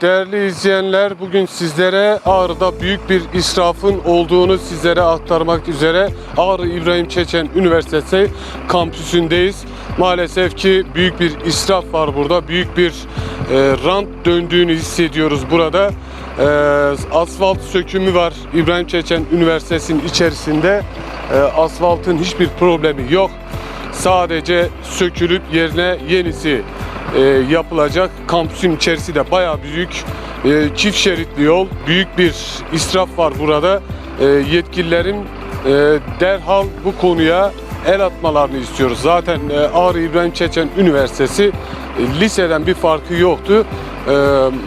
Değerli izleyenler bugün sizlere Ağrı'da büyük bir israfın olduğunu sizlere aktarmak üzere Ağrı İbrahim Çeçen Üniversitesi kampüsündeyiz. Maalesef ki büyük bir israf var burada. Büyük bir e, rant döndüğünü hissediyoruz burada. E, asfalt sökümü var İbrahim Çeçen Üniversitesi'nin içerisinde. E, asfaltın hiçbir problemi yok. Sadece sökülüp yerine yenisi e, yapılacak. Kampüsün içerisi de bayağı büyük. E, çift şeritli yol. Büyük bir israf var burada. E, yetkililerin e, derhal bu konuya el atmalarını istiyoruz. Zaten e, Ağrı İbrahim Çeçen Üniversitesi e, liseden bir farkı yoktu. E,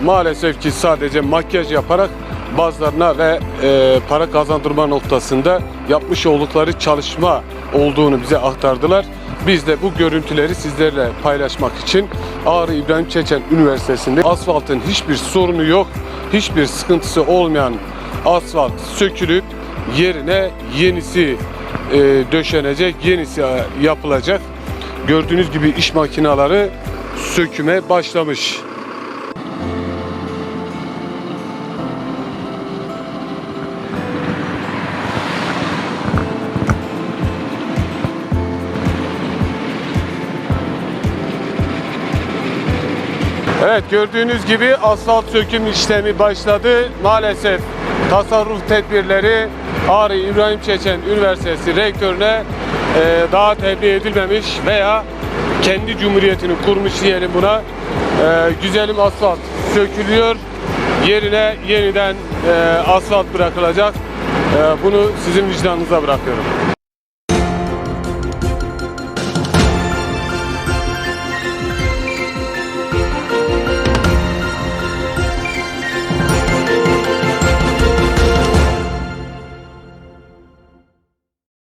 maalesef ki sadece makyaj yaparak bazılarına ve e, para kazandırma noktasında yapmış oldukları çalışma olduğunu bize aktardılar. Biz de bu görüntüleri sizlerle paylaşmak için Ağrı İbrahim Çeçen Üniversitesi'nde asfaltın hiçbir sorunu yok, hiçbir sıkıntısı olmayan asfalt sökülüp yerine yenisi e, döşenecek, yenisi e, yapılacak. Gördüğünüz gibi iş makineleri söküme başlamış. Evet gördüğünüz gibi asfalt söküm işlemi başladı. Maalesef tasarruf tedbirleri Ağrı İbrahim Çeçen Üniversitesi rektörüne e, daha tebliğ edilmemiş veya kendi cumhuriyetini kurmuş diyelim buna. E, güzelim asfalt sökülüyor. Yerine yeniden e, asfalt bırakılacak. E, bunu sizin vicdanınıza bırakıyorum.